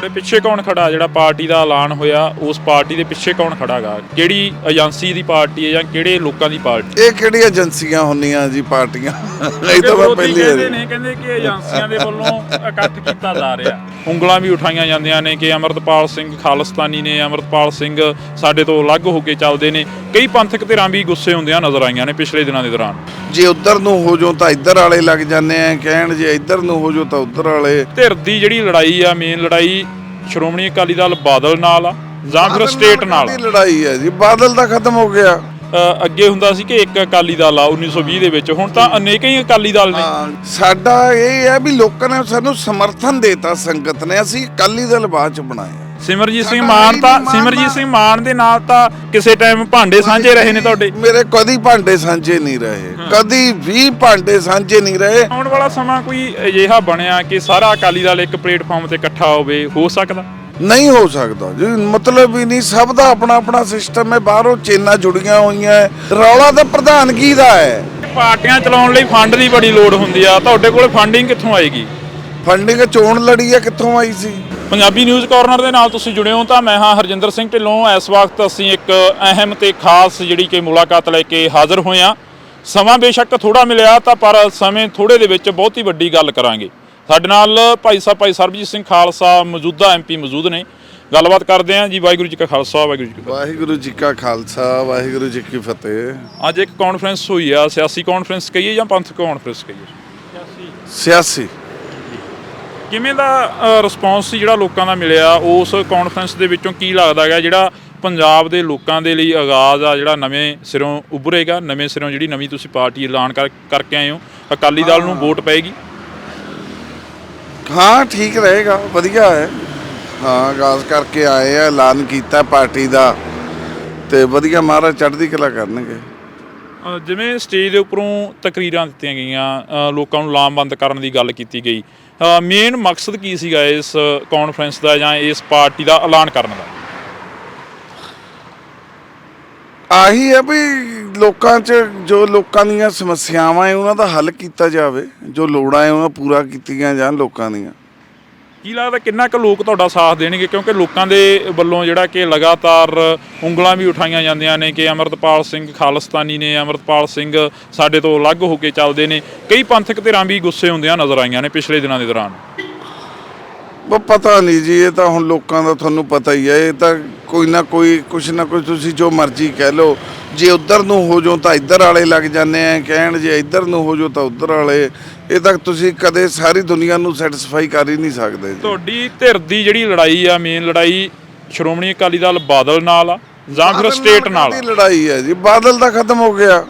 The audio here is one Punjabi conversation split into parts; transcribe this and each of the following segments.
ਤੁਹਾਡੇ ਪਿੱਛੇ ਕੌਣ ਖੜਾ? ਜਿਹੜਾ ਪਾਰਟੀ ਦਾ ਐਲਾਨ ਹੋਇਆ ਉਸ ਪਾਰਟੀ ਦੇ ਪਿੱਛੇ ਕੌਣ ਖੜਾਗਾ? ਕਿਹੜੀ ਏਜੰਸੀ ਦੀ ਪਾਰਟੀ ਹੈ ਜਾਂ ਕਿਹੜੇ ਲੋਕਾਂ ਦੀ ਪਾਰਟੀ? ਇਹ ਕਿਹੜੀ ਏਜੰਸੀਆਂ ਹੁੰਦੀਆਂ ਜੀ ਪਾਰਟੀਆਂ? ਇਹ ਤਾਂ ਮੈਂ ਪਹਿਲੀ ਕਹਿੰਦੇ ਵਾਰੀ। ਨੇ ਕਹਿੰਦੇ ਕਿ ਏਜੰਸੀਆਂ ਦੇ ਵੱਲੋਂ ਇਕੱਠ ਕੀਤਾ ਜਾ ਰਿਹਾ। ਉਂਗਲਾਂ ਵੀ ਉਠਾਈਆਂ ਜਾਂਦੀਆਂ ਨੇ ਕਿ ਅਮਰਤਪਾਲ ਸਿੰਘ ਖਾਲਸਤਾਨੀ ਨੇ ਅਮਰਤਪਾਲ ਸਿੰਘ ਸਾਡੇ ਤੋਂ ਅਲੱਗ ਹੋ ਕੇ ਚੱਲਦੇ ਨੇ। ਕਈ ਪੰਥਕ ਧਿਰਾਂ ਵੀ ਗੁੱਸੇ ਹੁੰਦਿਆਂ ਨਜ਼ਰ ਆਈਆਂ ਨੇ ਪਿਛਲੇ ਦਿਨਾਂ ਦੇ ਦੌਰਾਨ। ਜੇ ਉੱਧਰ ਨੂੰ ਹੋ ਜਾਓ ਤਾਂ ਇੱਧਰ ਵਾਲੇ ਲੱਗ ਜਾਂਦੇ ਆ ਕਹਿਣ ਜੇ ਇੱਧਰ ਨੂੰ ਹੋ ਜਾਓ ਤਾਂ ਉੱਧਰ ਵਾਲੇ। ਧਿਰ ਦੀ ਜਿਹੜੀ ਲੜਾਈ ਆ ਮੇਨ ਲੜਾਈ ਸ਼੍ਰੋਮਣੀ ਅਕਾਲੀ ਦਲ ਬਾਦਲ ਨਾਲ ਆ ਜਾਂ ਫਿਰ ਸਟੇਟ ਨਾਲ। ਦੀ ਲੜਾਈ ਹੈ ਜੀ? ਬਾਦਲ ਤਾਂ ਖਤਮ ਹੋ ਗਿਆ। ਅ, ਅੱਗੇ ਹੁੰਦਾ ਸੀ ਕਿ ਇੱਕ ਅਕਾਲੀ ਦਲ ਆ 1920 ਦੇ ਵਿੱਚ ਹੁਣ ਤਾਂ ਅਨੇਕਾਂ ਹੀ ਅਕਾਲੀ ਦਲ ਨੇ। ਹਾਂ, ਸਾਡਾ ਇਹ ਹੈ ਵੀ ਲੋਕਾਂ ਨੇ ਸਾਨੂੰ ਸਮਰਥਨ ਦੇਤਾ ਸੰਗਤ ਨੇ। ਅਸੀਂ ਅਕਾਲੀ ਦਲ ਬਾਅਦ ਚ ਬਣਾਇਆ ਸਿਮਰਜੀਤ ਸਿੰਘ ਮਾਨ ਤਾਂ ਸਿਮਰਜੀਤ ਸਿੰਘ ਮਾਨ ਦੇ ਨਾਲ ਤਾਂ ਕਿਸੇ ਟਾਈਮ ਭਾਂਡੇ ਸਾਂਝੇ ਰਹੇ ਨੇ ਤੁਹਾਡੇ। ਮੇਰੇ ਕਦੀ ਭਾਂਡੇ ਸਾਂਝੇ ਨਹੀਂ ਰਹੇ। ਕਦੀ ਵੀ ਭਾਂਡੇ ਸਾਂਝੇ ਨਹੀਂ ਰਹੇ। ਆਉਣ ਵਾਲਾ ਸਮਾਂ ਕੋਈ ਅਜਿਹਾ ਬਣਿਆ ਕਿ ਸਾਰਾ ਅਕਾਲੀ ਦਲ ਇੱਕ ਪਲੇਟਫਾਰਮ ਤੇ ਇਕੱਠਾ ਹੋਵੇ ਹੋ ਸਕਦਾ? ਨਹੀਂ ਹੋ ਸਕਦਾ ਜੀ। ਮਤਲਬ ਹੀ ਨਹੀਂ ਸਭ ਦਾ ਆਪਣਾ ਆਪਣਾ ਸਿਸਟਮ ਹੈ। ਬਾਹਰੋਂ ਚੇਨਾਂ ਜੁੜੀਆਂ ਹੋਈਆਂ ਹੈ। ਰੌਲਾ ਤਾਂ ਪ੍ਰਧਾਨਗੀ ਦਾ ਹੈ। ਪਾਰਟੀਆਂ ਚਲਾਉਣ ਲਈ ਫੰਡ ਦੀ ਬੜੀ ਲੋੜ ਹੁੰਦੀ ਆ। ਤੁਹਾਡੇ ਕੋਲ ਫੰਡਿੰਗ ਕਿੱਥੋਂ ਆਏਗੀ? ਫੰਡਿੰਗ ਚੋਣ ਲੜੀ ਹੈ ਕਿੱਥੋਂ ਆਈ ਸੀ? ਪੰਜਾਬੀ ਨਿਊਜ਼ ਕਾਰਨਰ ਦੇ ਨਾਲ ਤੁਸੀਂ ਜੁੜੇ ਹੋ ਤਾਂ ਮੈਂ ਹਾਂ ਹਰਜਿੰਦਰ ਸਿੰਘ ਢਿੱਲੋਂ। ਇਸ ਵਕਤ ਅਸੀਂ ਇੱਕ ਅਹਿਮ ਤੇ ਖਾਸ ਜਿਹੜੀ ਕਿ ਮੁਲਾਕਾਤ ਲੈ ਕੇ ਹਾਜ਼ਰ ਹੋਏ ਹਾਂ। ਸਮਾਂ ਬੇਸ਼ੱਕ ਥੋੜਾ ਮਿਲਿਆ ਤਾਂ ਪਰ ਸਮੇਂ ਥੋੜੇ ਦੇ ਵਿੱਚ ਬਹੁਤ ਹੀ ਵੱਡੀ ਗੱਲ ਕਰਾਂਗੇ। ਸਾਡੇ ਨਾਲ ਭਾਈ ਸਾਹਿਬ ਭਾਈ ਸਰਬਜੀਤ ਸਿੰਘ ਖਾਲਸਾ ਮੌਜੂਦਾ ਐਮਪੀ ਮੌਜੂਦ ਨੇ। ਗੱਲਬਾਤ ਕਰਦੇ ਹਾਂ ਜੀ ਵਾਹਿਗੁਰੂ ਜੀ ਕਾ ਖਾਲਸਾ ਵਾਹਿਗੁਰੂ ਜੀ ਕੀ ਫਤਿਹ। ਵਾਹਿਗੁਰੂ ਜੀ ਕਾ ਖਾਲਸਾ ਵਾਹਿਗੁਰੂ ਜੀ ਕੀ ਫਤਿਹ। ਅੱਜ ਇੱਕ ਕਾਨਫਰੰਸ ਹੋਈ ਆ ਸਿਆਸੀ ਕਾਨਫਰੰਸ ਕਹੀਏ ਜਾਂ ਪੰਥਕ ਕਾਨਫਰੰਸ ਕਹੀਏ? ਸਿਆਸੀ। ਕਿਵੇਂ ਦਾ ਰਿਸਪੌਂਸ ਸੀ ਜਿਹੜਾ ਲੋਕਾਂ ਦਾ ਮਿਲਿਆ? ਉਸ ਕਾਨਫਰੰਸ ਦੇ ਵਿੱਚੋਂ ਕੀ ਲੱਗਦਾ ਹੈਗਾ? ਜਿਹੜਾ ਪੰਜਾਬ ਦੇ ਲੋਕਾਂ ਦੇ ਲਈ ਆਗਾਜ਼ ਆ, ਜਿਹੜਾ ਨਵੇਂ ਸਿਰੋਂ ਉੱਭਰੇਗਾ, ਨਵੇਂ ਸਿਰੋਂ ਜਿਹੜੀ ਨਵੀਂ ਤੁਸੀਂ ਪਾਰਟੀ ਐਲਾਨ ਕਰ, ਕਰਕੇ ਆਏ ਹੋ, ਅਕਾਲੀ ਦਲ ਨੂੰ ਵੋਟ ਪਏਗੀ? ਹਾਂ, ਠੀਕ ਰਹੇਗਾ, ਵਧੀਆ ਹੈ। ਹਾਂ, ਆਗਾਜ਼ ਕਰਕੇ ਆਏ ਆ, ਐਲਾਨ ਕੀਤਾ ਪਾਰਟੀ ਦਾ, ਤੇ ਵਧੀਆ ਮਹਾਰਾਜ ਚੜ੍ਹਦੀ ਕਲਾ ਕਰਨਗੇ। ਜਿਵੇਂ ਸਟੇਜ ਦੇ ਉੱਪਰੋਂ ਤਕਰੀਰਾਂ ਦਿੱਤੀਆਂ ਗਈਆਂ ਲੋਕਾਂ ਨੂੰ ਲਾਮਬੰਦ ਕਰਨ ਦੀ ਗੱਲ ਕੀਤੀ ਗਈ ਮੇਨ ਮਕਸਦ ਕੀ ਸੀਗਾ ਇਸ ਕਾਨਫਰੰਸ ਦਾ ਜਾਂ ਇਸ ਪਾਰਟੀ ਦਾ ਐਲਾਨ ਕਰਨ ਦਾ? ਆਹੀ ਹੈ ਵੀ ਲੋਕਾਂ 'ਚ ਜੋ ਲੋਕਾਂ ਦੀਆਂ ਸਮੱਸਿਆਵਾਂ ਹੈ, ਉਹਨਾਂ ਦਾ ਹੱਲ ਕੀਤਾ ਜਾਵੇ, ਜੋ ਲੋੜਾਂ ਹੈ, ਉਹਨਾਂ ਪੂਰਾ ਕੀਤੀਆਂ ਜਾਣ ਲੋਕਾਂ ਦੀਆਂ। ਕੀ ਲੱਗਦਾ ਕਿੰਨਾ ਕੁ ਲੋਕ ਤੁਹਾਡਾ ਸਾਥ ਦੇਣਗੇ? ਕਿਉਂਕਿ ਲੋਕਾਂ ਦੇ ਵੱਲੋਂ ਜਿਹੜਾ ਕਿ ਲਗਾਤਾਰ ਉਂਗਲਾਂ ਵੀ ਉਠਾਈਆਂ ਜਾਂਦੀਆਂ ਨੇ ਕਿ ਅਮਰਤਪਾਲ ਸਿੰਘ ਖਾਲਸਤਾਨੀ ਨੇ, ਅਮਰਤਪਾਲ ਸਿੰਘ ਸਾਡੇ ਤੋਂ ਅਲੱਗ ਹੋ ਕੇ ਚੱਲਦੇ ਨੇ। ਕਈ ਪੰਥਕ ਧਿਰਾਂ ਵੀ ਗੁੱਸੇ ਹੁੰਦਿਆਂ ਨਜ਼ਰ ਆਈਆਂ ਨੇ ਪਿਛਲੇ ਦਿਨਾਂ ਦੇ ਦੌਰਾਨ। ਉਹ ਪਤਾ ਨਹੀਂ ਜੀ, ਇਹ ਤਾਂ ਹੁਣ ਲੋਕਾਂ ਦਾ ਤੁਹਾਨੂੰ ਪਤਾ ਹੀ ਹੈ ਇਹ ਤਾਂ ਕੋਈ ਨਾ ਕੋਈ ਕੁਛ ਨਾ ਕੁਛ ਤੁਸੀਂ ਜੋ ਮਰਜ਼ੀ ਕਹਿ ਲਓ। ਜੇ ਉੱਧਰ ਨੂੰ ਹੋ ਜਾਓ ਤਾਂ ਇੱਧਰ ਵਾਲੇ ਲੱਗ ਜਾਂਦੇ ਆ ਕਹਿਣ ਜੇ ਇੱਧਰ ਨੂੰ ਹੋ ਜਾਓ ਤਾਂ ਉੱਧਰ ਵਾਲੇ। ਇਹ ਤਾਂ ਤੁਸੀਂ ਕਦੇ ਸਾਰੀ ਦੁਨੀਆ ਨੂੰ ਸੈਟੀਸਫਾਈ ਕਰ ਹੀ ਨਹੀਂ ਸਕਦੇ ਜੀ। ਤੁਹਾਡੀ ਧਿਰ ਦੀ ਜਿਹੜੀ ਲੜਾਈ ਆ ਮੇਨ ਲੜਾਈ ਸ਼੍ਰੋਮਣੀ ਅਕਾਲੀ ਦਲ ਬਾਦਲ ਨਾਲ ਆ ਜਾਂ ਫਿਰ ਬਾਦਲ ਸਟੇਟ ਨਾਲ ਲੜਾਈ ਹੈ ਜੀ? ਬਾਦਲ ਤਾਂ ਖਤਮ ਹੋ ਗਿਆ।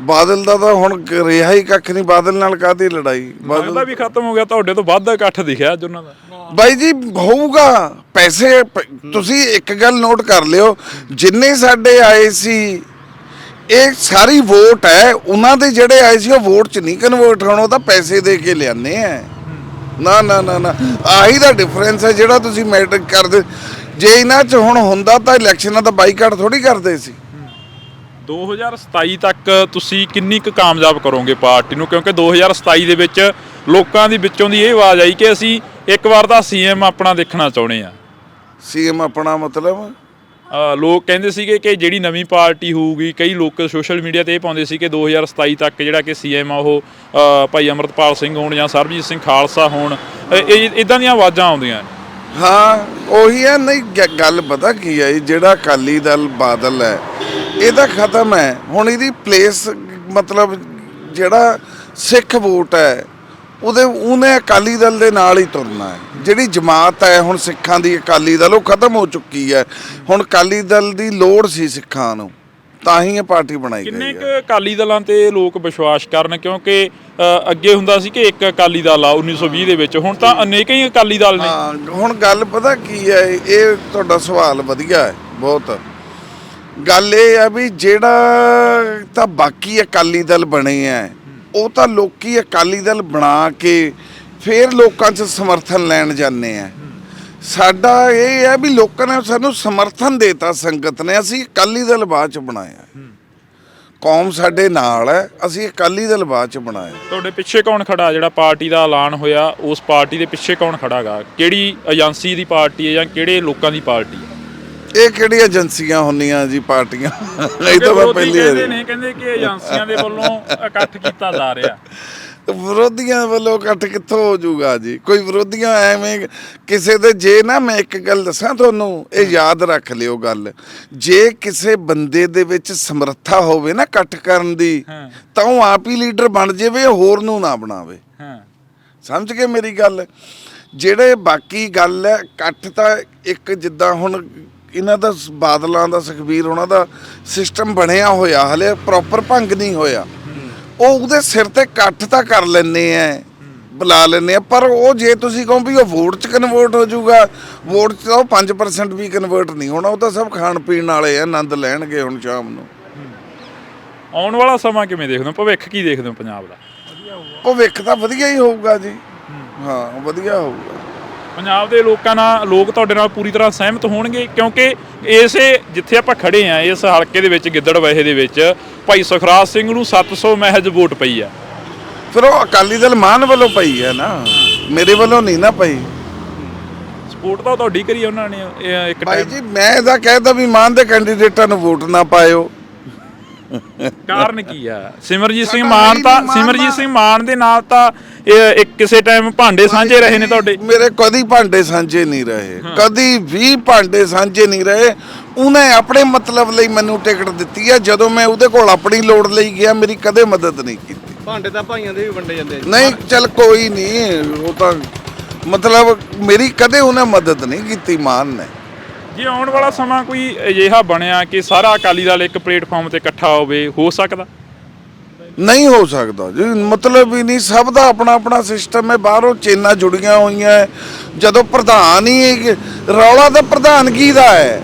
ਬਾਦਲ ਦਾ ਤਾਂ ਹੁਣ ਰਿਹਾ ਹੀ ਕੱਖ ਨਹੀਂ ਬਾਦਲ ਨਾਲ ਕਾਹਦੀ ਲੜਾਈ? ਬਾਦਲ ਬਾਦਲ ਵੀ ਖਤਮ ਹੋ ਗਿਆ ਤੁਹਾਡੇ ਤੋਂ ਵੱਧ ਇਕੱਠ ਦਿਖਿਆ ਅੱਜ ਉਹਨਾਂ ਦਾ। ਬਾਈ ਜੀ ਹੋਊਗਾ। ਪੈਸੇ ਪ- ਤੁਸੀਂ ਇੱਕ ਗੱਲ ਨੋਟ ਕਰ ਲਿਓ ਜਿੰਨੇ ਸਾਡੇ ਆਏ ਸੀ ਇਹ ਸਾਰੀ ਵੋਟ ਹੈ ਉਹਨਾਂ ਦੇ ਜਿਹੜੇ ਆਏ ਸੀ ਉਹ ਵੋਟ ਚ ਨਹੀਂ ਕਨਵਰਟ ਹੋਣ ਉਹ ਤਾਂ ਪੈਸੇ ਦੇ ਕੇ ਲਿਆਨੇ ਆ। ਨਾ ਨਾ ਨਾ ਨਾ। ਆਹੀ ਦਾ ਡਿਫਰੈਂਸ ਹੈ ਜਿਹੜਾ ਤੁਸੀਂ ਮੈਟਰ ਕਰਦੇ। ਜੇ ਇਹਨਾਂ ਚ ਹੁਣ ਹੁੰਦਾ ਤਾਂ ਇਲੈਕਸ਼ਨਾਂ ਦਾ ਬਾਈਕਾਟ ਥੋੜੀ ਕਰਦੇ ਸੀ। 2027 ਤੱਕ ਤੁਸੀਂ ਕਿੰਨੀ ਕੁ ਕਾਮਯਾਬ ਕਰੋਗੇ ਪਾਰਟੀ ਨੂੰ? ਕਿਉਂਕਿ 2027 ਦੇ ਵਿੱਚ ਲੋਕਾਂ ਦੀ ਵਿੱਚੋਂ ਦੀ ਇਹ ਆਵਾਜ਼ ਆਈ ਕਿ ਅਸੀਂ ਇੱਕ ਵਾਰ ਦਾ ਸੀਐਮ ਆਪਣਾ ਦੇਖਣਾ ਚਾਹੁੰਦੇ ਆ ਸੀਐਮ ਆਪਣਾ ਮਤਲਬ? ਅ, ਲੋਕ ਕਹਿੰਦੇ ਸੀਗੇ ਕਿ ਜਿਹੜੀ ਨਵੀਂ ਪਾਰਟੀ ਹੋਊਗੀ ਕਈ ਲੋਕ ਸੋਸ਼ਲ ਮੀਡੀਆ ਤੇ ਇਹ ਪਾਉਂਦੇ ਸੀ ਕਿ 2027 ਤੱਕ ਜਿਹੜਾ ਕਿ ਸੀਐਮ ਆ ਉਹ ਅ, ਭਾਈ ਅਮਰਤਪਾਲ ਸਿੰਘ ਹੋਣ ਜਾਂ ਸਰਬਜੀਤ ਸਿੰਘ ਖਾਲਸਾ ਹੋਣ ਇਹ ਇਦਾਂ ਦੀਆਂ ਆਵਾਜ਼ਾਂ ਆਉਂਦੀਆਂ ਨੇ। ਹਾਂ, ਉਹੀ ਹੈ, ਨਹੀਂ, ਗ- ਗੱਲ ਪਤਾ ਕੀ ਹੈ ਜੀ, ਜਿਹੜਾ ਅਕਾਲੀ ਦਲ ਬਾਦਲ ਹੈ ਇਹ ਤਾਂ ਖਤਮ ਹੈ। ਹੁਣ ਇਹਦੀ ਪਲੇਸ ਮਤਲਬ ਜਿਹੜਾ ਸਿੱਖ ਵੋਟ ਹੈ, ਉਹਦੇ, ਉਹਨੇ ਅਕਾਲੀ ਦਲ ਦੇ ਨਾਲ ਹੀ ਤੁਰਨਾ ਹੈ। ਜਿਹੜੀ ਜਮਾਤ ਹੈ, ਹੁਣ ਸਿੱਖਾਂ ਦੀ ਅਕਾਲੀ ਦਲ, ਉਹ ਖਤਮ ਹੋ ਚੁੱਕੀ ਹੈ। ਹੁਣ ਅਕਾਲੀ ਦਲ ਦੀ ਲੋੜ ਸੀ ਸਿੱਖਾਂ ਨੂੰ। ਤਾਂ ਹੀ ਇਹ ਪਾਰਟੀ ਬਣਾਈ ਕਿੰਨੇ ਗਈ ਕੁ ਹੈ। ਅਕਾਲੀ ਦਲਾਂ ਤੇ ਲੋਕ ਵਿਸ਼ਵਾਸ ਕਰਨ? ਕਿਉਂਕਿ ਅ, ਅੱਗੇ ਹੁੰਦਾ ਸੀ ਕਿ ਇੱਕ ਅਕਾਲੀ ਦਲ ਆ 1920 ਦੇ ਵਿੱਚ। ਹੁਣ ਤਾਂ ਅਨੇਕਾਂ ਹੀ ਅਕਾਲੀ ਦਲ ਨੇ। ਹਾਂ ਹੁਣ ਗੱਲ ਪਤਾ ਕੀ ਹੈ ਇਹ ਤੁਹਾਡਾ ਸਵਾਲ ਵਧੀਆ ਹੈ ਬਹੁਤ। ਗੱਲ ਇਹ ਹੈ ਵੀ ਜਿਹੜਾ ਤਾਂ ਬਾਕੀ ਅਕਾਲੀ ਦਲ ਬਣੇ ਆ ਉਹ ਤਾਂ ਲੋਕੀ ਅਕਾਲੀ ਦਲ ਬਣਾ ਕੇ ਫਿਰ ਲੋਕਾਂ 'ਚ ਸਮਰਥਨ ਲੈਣ ਜਾਂਦੇ ਆ ਸਾਡਾ ਇਹ ਹੈ ਵੀ ਲੋਕਾਂ ਨੇ ਸਾਨੂੰ ਸਮਰਥਨ ਦੇਤਾ ਸੰਗਤ ਨੇ। ਅਸੀਂ ਅਕਾਲੀ ਦਲ ਬਾਅਦ 'ਚ ਬਣਾਇਆ। ਕੌਮ ਸਾਡੇ ਨਾਲ ਹੈ ਅਸੀਂ ਅਕਾਲੀ ਦਲ ਬਾਅਦ ਚ ਬਣਾਇਆ। ਤੁਹਾਡੇ ਪਿੱਛੇ ਕੌਣ ਖੜਾ? ਜਿਹੜਾ ਪਾਰਟੀ ਦਾ ਐਲਾਨ ਹੋਇਆ ਉਸ ਪਾਰਟੀ ਦੇ ਪਿੱਛੇ ਕੌਣ ਖੜਾਗਾ ਕਿਹੜੀ ਏਜੰਸੀ ਦੀ ਪਾਰਟੀ ਹੈ ਜਾਂ ਕਿਹੜੇ ਲੋਕਾਂ ਦੀ ਪਾਰਟੀ ਹੈ? ਇਹ ਕਿਹੜੀ ਏਜੰਸੀਆਂ ਹੁੰਦੀਆਂ ਜੀ ਪਾਰਟੀਆਂ? ਇਹ ਤਾਂ ਮੈਂ ਪਹਿਲੀ ਕਹਿੰਦੇ ਵਾਰੀ ਨੇ ਕਹਿੰਦੇ ਕਿ ਏਜੰਸੀਆਂ ਦੇ ਵੱਲੋਂ ਇਕੱਠ ਕੀਤਾ ਜਾ ਰਿਹਾ। ਵਿਰੋਧੀਆਂ ਵੱਲੋਂ ਇਕੱਠ ਕਿੱਥੋਂ ਹੋ ਜਾਊਗਾ ਜੀ? ਕੋਈ ਵਿਰੋਧੀਆਂ ਐਵੇਂ ਕਿਸੇ ਦੇ ਜੇ ਨਾ ਮੈਂ ਇੱਕ ਗੱਲ ਦੱਸਾਂ ਤੁਹਾਨੂੰ ਇਹ ਯਾਦ ਰੱਖ ਲਿਓ ਗੱਲ। ਜੇ ਕਿਸੇ ਬੰਦੇ ਦੇ ਵਿੱਚ ਸਮਰੱਥਾ ਹੋਵੇ ਨਾ ਇਕੱਠ ਕਰਨ ਦੀ। ਤਾਂ ਉਹ ਆਪ ਹੀ ਲੀਡਰ ਬਣ ਜਾਵੇ ਹੋਰ ਨੂੰ ਨਾ ਬਣਾਵੇ। ਸਮਝ ਗਏ ਮੇਰੀ ਗੱਲ? ਜਿਹੜੇ ਬਾਕੀ ਗੱਲ ਹੈ ਇਕੱਠ ਤਾਂ ਇੱਕ ਜਿੱਦਾਂ ਹੁਣ ਇਹਨਾਂ ਦਾ ਬਾਦਲਾਂ ਦਾ ਸੁਖਬੀਰ ਉਹਨਾਂ ਦਾ ਸਿਸਟਮ ਬਣਿਆ ਹੋਇਆ ਹਲੇ ਪ੍ਰੋਪਰ ਭੰਗ ਨਹੀਂ ਹੋਇਆ। ਉਹ ਉਹਦੇ ਸਿਰ ਤੇ ਇਕੱਠ ਤਾਂ ਕਰ ਲੈਨੇ ਆ ਬੁਲਾ ਲੈਨੇ ਆ ਪਰ ਉਹ ਜੇ ਤੁਸੀਂ ਕਹੋ ਵੀ ਉਹ ਵੋਟ ਚ ਕਨਵਰਟ ਹੋ ਜਾਊਗਾ ਵੋਟ ਚ ਤਾਂ ਉਹ 5% ਵੀ ਕਨਵਰਟ ਨਹੀਂ ਹੋਣਾ ਉਹ ਤਾਂ ਸਭ ਖਾਣ ਪੀਣ ਵਾਲੇ ਆ ਆਨੰਦ ਲੈਣਗੇ ਹੁਣ ਸ਼ਾਮ ਨੂੰ। ਆਉਣ ਵਾਲਾ ਸਮਾਂ ਕਿਵੇਂ ਦੇਖਦੇ ਹੋ? ਭਵਿੱਖ ਕੀ ਦੇਖਦੇ ਹੋ ਪੰਜਾਬ ਦਾ? ਭਵਿੱਖ ਤਾਂ ਵਧੀਆ ਹੀ ਹੋਊਗਾ ਜੀ। ਹਾਂ ਵਧੀਆ ਹੋਊਗਾ। ਪੰਜਾਬ ਦੇ ਲੋਕਾਂ ਨਾਲ ਲੋਕ ਤੁਹਾਡੇ ਨਾਲ ਪੂਰੀ ਤਰ੍ਹਾਂ ਸਹਿਮਤ ਹੋਣਗੇ ਕਿਉਂਕਿ ਇਸੇ ਜਿੱਥੇ ਆਪਾਂ ਖੜੇ ਆ ਇਸ ਹਲਕੇ ਦੇ ਵਿੱਚ ਗਿੱਦੜਵਾਹੇ ਦੇ ਵਿੱਚ ਭਾਈ ਸੁਖਰਾਜ ਸਿੰਘ ਨੂੰ 700 ਮਹਿਜ ਵੋਟ ਪਈ ਆ। ਫਿਰ ਉਹ ਅਕਾਲੀ ਦਲ ਮਾਨ ਵੱਲੋਂ ਪਈ ਹੈ ਨਾ? ਮੇਰੇ ਵੱਲੋਂ ਨਹੀਂ ਨਾ ਪਈ। ਸਪੋਰਟ ਤਾਂ ਤੁਹਾਡੀ ਕਰੀ ਉਹਨਾਂ ਨੇ ਇਹ ਇੱਕ ਭਾਈ ਟਾਈਮ ਜੀ ਮੈਂ ਇਹਦਾ ਕਹਿਦਾ ਵੀ ਮਾਨ ਦੇ ਕੈਂਡੀਡੇਟਾਂ ਨੂੰ ਵੋਟ ਨਾ ਪਾਇਓ। ਕਾਰਨ ਕੀ ਆ? ਸਿਮਰਜੀਤ ਸਿੰਘ ਮਾਨ ਤਾਂ ਸਿਮਰਜੀਤ ਸਿੰਘ ਮਾਨ ਦੇ ਨਾਲ ਤਾਂ ਇਹ ਇੱਕ ਕਿਸੇ ਟਾਈਮ ਭਾਂਡੇ ਸਾਂਝੇ ਰਹੇ ਨੇ ਤੁਹਾਡੇ? ਮੇਰੇ ਕਦੀ ਭਾਂਡੇ ਸਾਂਝੇ ਨਹੀਂ ਰਹੇ। ਕਦੀ ਵੀ ਭਾਂਡੇ ਸਾਂਝੇ ਨਹੀਂ ਰਹੇ। ਉਹਨੇ ਆਪਣੇ ਮਤਲਬ ਲਈ ਮੈਨੂੰ ਟਿਕਟ ਦਿੱਤੀ ਹੈ ਜਦੋਂ ਮੈਂ ਉਹਦੇ ਕੋਲ ਆਪਣੀ ਲੋੜ ਲਈ ਗਿਆ ਮੇਰੀ ਕਦੇ ਮਦਦ ਨਹੀਂ ਕੀਤੀ। ਭਾਂਡੇ ਤਾਂ ਭਾਈਆਂ ਦੇ ਵੀ ਵੰਡੇ ਜਾਂਦੇ ਆ। ਨਹੀਂ ਚੱਲ ਕੋਈ ਨਹੀਂ ਉਹ ਤਾਂ ਮਤਲਬ ਮੇਰੀ ਕਦੇ ਉਹਨੇ ਮਦਦ ਨਹੀਂ ਕੀਤੀ ਮਾਨ ਨੇ। ਜੇ ਆਉਣ ਵਾਲਾ ਸਮਾਂ ਕੋਈ ਅਜਿਹਾ ਬਣਿਆ ਕਿ ਸਾਰਾ ਅਕਾਲੀ ਦਲ ਇੱਕ ਪਲੇਟਫਾਰਮ ਤੇ ਇਕੱਠਾ ਹੋਵੇ ਹੋ ਸਕਦਾ? ਨਹੀਂ ਹੋ ਸਕਦਾ ਜੀ। ਮਤਲਬ ਹੀ ਨਹੀਂ ਸਭ ਦਾ ਆਪਣਾ ਆਪਣਾ ਸਿਸਟਮ ਹੈ। ਬਾਹਰੋਂ ਚੇਨਾਂ ਜੁੜੀਆਂ ਹੋਈਆਂ ਹੈ। ਜਦੋਂ ਪ੍ਰਧਾਨ ਹੀ ਰੌਲਾ ਤਾਂ ਪ੍ਰਧਾਨਗੀ ਦਾ ਹੈ?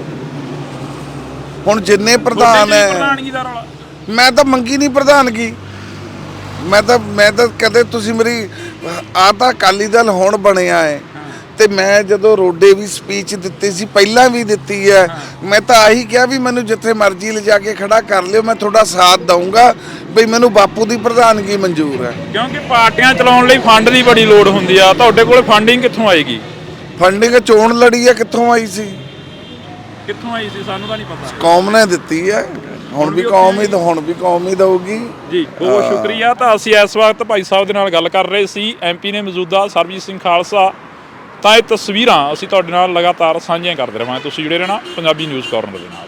ਹੁਣ ਜਿੰਨੇ ਪ੍ਰਧਾਨ ਹੈ। ਪ੍ਰਧਾਨਗੀ ਦਾ ਰੌਲਾ? ਮੈਂ ਤਾਂ ਮੰਗੀ ਨਹੀਂ ਪ੍ਰਧਾਨਗੀ ਮੈਂ ਤਾਂ ਮੈਂ ਤਾਂ ਕਦੇ ਤੁਸੀਂ ਮੇਰੀ ਆ ਤਾਂ ਅਕਾਲੀ ਦਲ ਹੁਣ ਬਣਿਆ ਹੈ। ਤੇ ਮੈਂ ਜਦੋਂ ਰੋਡੇ ਵੀ ਸਪੀਚ ਦਿੱਤੀ ਸੀ ਪਹਿਲਾਂ ਵੀ ਦਿੱਤੀ ਹੈ ਮੈਂ ਤਾਂ ਆਹੀ ਕਿਹਾ ਵੀ ਮੈਨੂੰ ਜਿੱਥੇ ਮਰਜ਼ੀ ਲਿਜਾ ਕੇ ਖੜਾ ਕਰ ਲਿਓ ਮੈਂ ਤੁਹਾਡਾ ਸਾਥ ਦਊਂਗਾ ਬਈ ਮੈਨੂੰ ਬਾਪੂ ਦੀ ਪ੍ਰਧਾਨਗੀ ਮਨਜ਼ੂਰ ਹੈ। ਕਿਉਂਕਿ ਪਾਰਟੀਆਂ ਚਲਾਉਣ ਲਈ ਫੰਡ ਦੀ ਬੜੀ ਲੋੜ ਹੁੰਦੀ ਆ ਤੁਹਾਡੇ ਕੋਲ ਫੰਡਿੰਗ ਕਿੱਥੋਂ ਆਏਗੀ? ਫੰਡਿੰਗ ਚੋਣ ਲੜੀ ਹੈ ਕਿੱਥੋਂ ਆਈ ਸੀ? ਕਿੱਥੋਂ ਆਈ ਸੀ ਸਾਨੂੰ ਤਾਂ ਨਹੀਂ ਪਤਾ। ਕੌਮ ਨੇ ਦਿੱਤੀ ਹੈ ਹੁਣ ਵੀ ਕੌਮ ਹੀ ਹੁਣ ਵੀ ਕੌਮ ਹੀ ਦਊਗੀ। ਜੀ ਬਹੁਤ ਸ਼ੁਕਰੀਆ। ਤਾਂ ਅਸੀਂ ਇਸ ਵਕਤ ਭਾਈ ਸਾਹਿਬ ਦੇ ਨਾਲ ਗੱਲ ਕਰ ਰਹੇ ਸੀ ਐਮਪੀ ਨੇ ਮੌਜੂਦਾ ਸਰਬਜੀਤ ਸਿੰਘ ਖਾਲਸਾ ਤਾਂ ਇਹ ਤਸਵੀਰਾਂ ਅਸੀਂ ਤੁਹਾਡੇ ਨਾਲ ਲਗਾਤਾਰ ਸਾਂਝੀਆਂ ਕਰਦੇ ਰਵਾਂਗੇ। ਤੁਸੀਂ ਜੁੜੇ ਰਹਿਣਾ ਪੰਜਾਬੀ ਨਿਊਜ਼ ਕਾਰਨਰ ਦੇ ਨਾਲ।